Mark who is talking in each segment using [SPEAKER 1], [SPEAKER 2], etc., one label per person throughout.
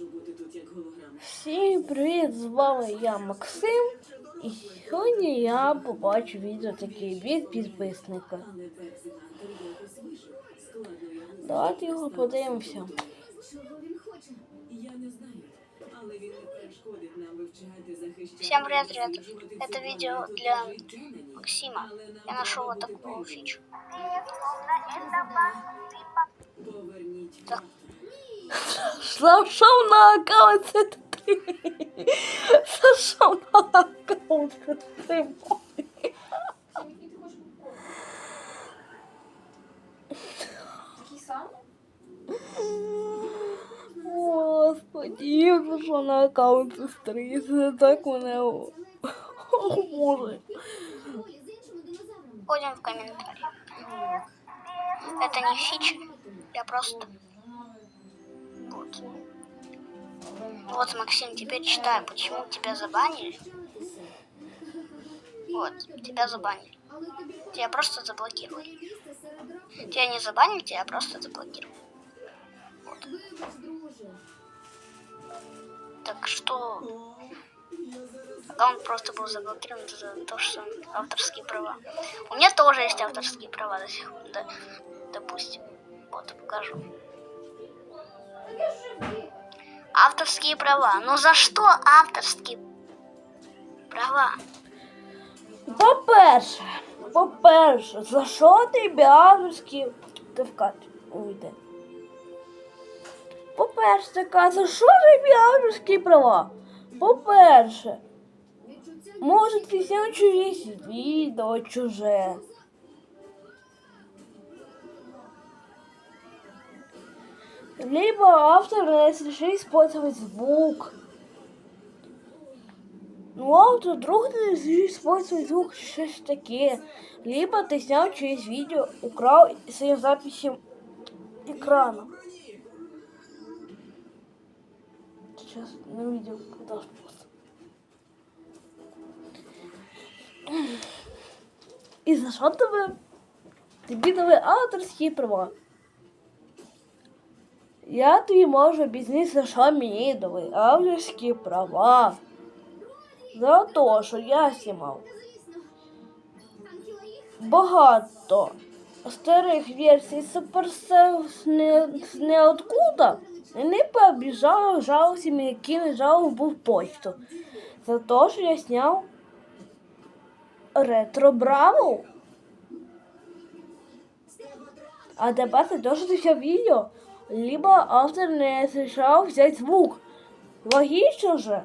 [SPEAKER 1] можу бути тут як голограма.
[SPEAKER 2] Всім привіт! З вами я Максим. І сьогодні я побачу відео такий від підписника. Давайте його подивимося.
[SPEAKER 3] Чого він хоче?
[SPEAKER 1] Я не знаю. Але він не перешкодить нам вивчати, захищати.
[SPEAKER 4] Всем привет,
[SPEAKER 1] досліджувати
[SPEAKER 4] Это видео для. Максима. Я нашел вот такую фичу. Так.
[SPEAKER 2] Зайшов на аккаунт це ти. Зайшов на аккаунт це ти. Господи, я зайшов на аккаунт сестри. Це так мене. О, Боже.
[SPEAKER 4] Входим в комментарии. Это не фича, я просто... Вот. Вот, Максим, теперь читаю, почему тебя забанили. Вот, тебя забанили.
[SPEAKER 3] Але тобі
[SPEAKER 4] Тебя просто заблокировали.
[SPEAKER 3] місце серед раків.
[SPEAKER 4] Тебя не забанили, тебя просто заблокировали.
[SPEAKER 3] Вибач, друже.
[SPEAKER 4] Так что
[SPEAKER 1] О, я зараз
[SPEAKER 4] аккаунт просто был заблокирован за то, что авторские права. У меня тоже есть авторские права до сих пор, да, допустим. Вот, покажу. Авторские права. Ну за что авторские права?
[SPEAKER 2] По-перше, по-перше, за що тобі авторські ти вкат уйде? По-перше, за що тобі авторські права? По-перше, може ти зняв чиєсь відео чуже. Либо автор разрешил использовать звук. Ну, автор вдруг не разрешил использовать звук, что-то такие. Либо ты снял через видео, украл своим записью экрана. Сейчас не увидел, куда просто. І за що тебе? Тобі дали авторські права. Я тобі можу об'яснити, за що мені дали авторські права. За те, що я знімав багато старих версій з не, з ниоткуда. І не побіжали жалості, які не жалоб був почту. За те, що я зняв ретро Браво. А тепер це те, що ти відео, либо автор не решал взять звук. Логично же.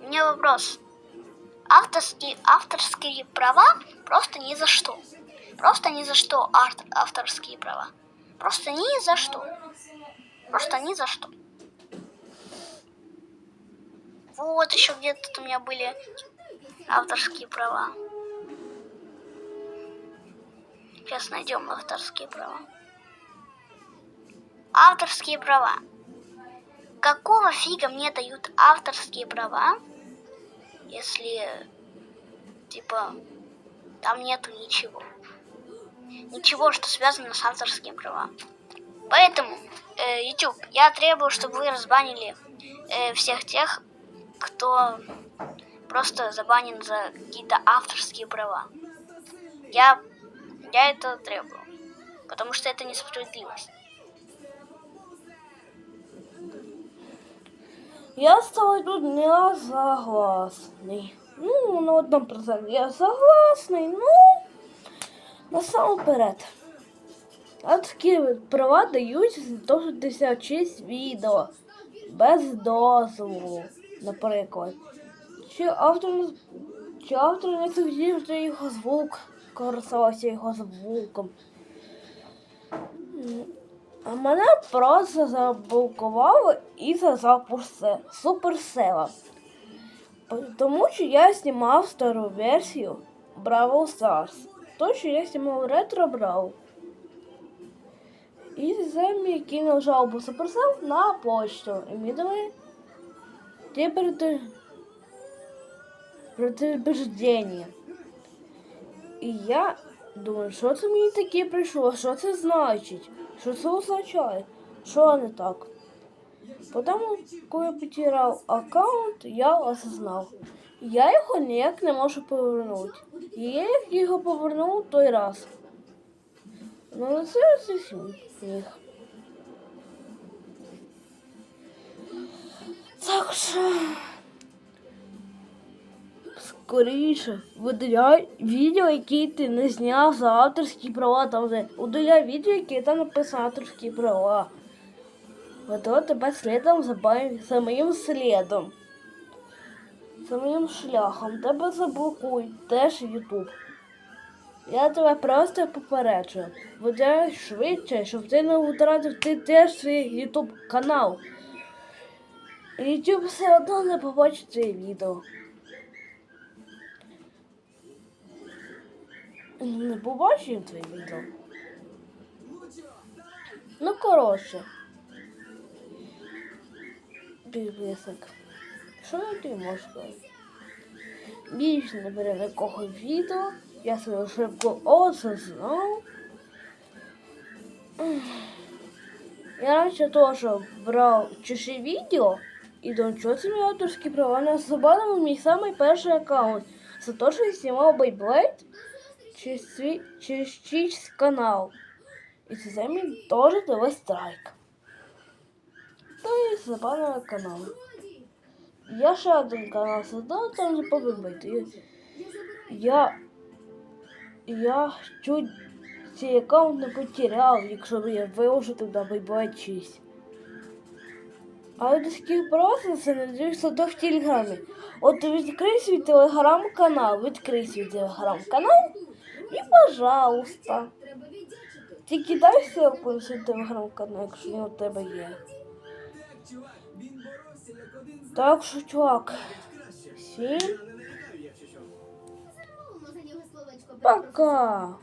[SPEAKER 4] У меня вопрос. Авторские, авторские права просто ни за что. Просто ни за что ар- авторские права. Просто ни за что. Просто ни за что. Вот еще где-то у меня были авторские права. Сейчас найдем авторские права. Авторские права. Какого фига мне дают авторские права, если, типа, там нету ничего? Ничего, что связано с авторским правом. Поэтому, э, YouTube, я требую, чтобы вы разбанили э, всех тех, кто просто забанен за какие-то авторские права. Я, я это требую, потому что это несправедливость.
[SPEAKER 2] Я с тобой тут не согласный. Ну, на одном проценте я согласний, ну, насамперед. А такі права дають за те, що ти чиїсь відео без дозволу, наприклад. Чи автор, чи автор не захотів, що його звук користувався його звуком. М, А мене просто заблокували і за запуск суперсела. Тому що я знімав стару версію Бравл Stars. То, що я знімав ретро Бравл. І за мені кинув жалобу Supercell на почту. І мені дали тепер предупреждення. І я думаю, що це мені таке прийшло? Що це значить? Що це означає? Що не так? Потім, коли я потеряв аккаунт, я осознав. Я його ніяк не можу повернути. І я його повернув той раз. Ну, це сміх. Так що. Скоріше, видаляй відео, які ти не зняв за авторські права, там де удаляй відео, які там написано авторські права. А то тебе слідом за, бай- за моїм слідом. За моїм шляхом тебе заблокують теж Ютуб. Я тебе просто попереджую. Видаляй швидше, щоб ти не втратив ти теж свій Ютуб канал. Ютуб все одно не побачить це відео. Не побачив твоє відео. Ну, коротше. Підписок. Що я тобі можу сказати? Більше не бере такого відео. Я свою ошибку осознав. Я раніше теж брав чужі відео і до чого це мій авторські права на забанив мій самий перший аккаунт. За те, що я знімав Beyblade через свій через чийсь канал. І це мій теж дали страйк. То я забанив канал. Я ще один канал создав, там же побити.
[SPEAKER 3] Я.
[SPEAKER 2] Я. Чуть цей аккаунт не потеряв, якщо б я туди Beyblade 6. Але до таких процесів не дивишся то в телеграмі. От відкрий свій телеграм-канал, відкрий свій телеграм-канал і пожалуйста. Тільки дай ссылку на телеграм-канал, якщо він у тебе є.
[SPEAKER 1] Так,
[SPEAKER 2] що, чувак, всім пока.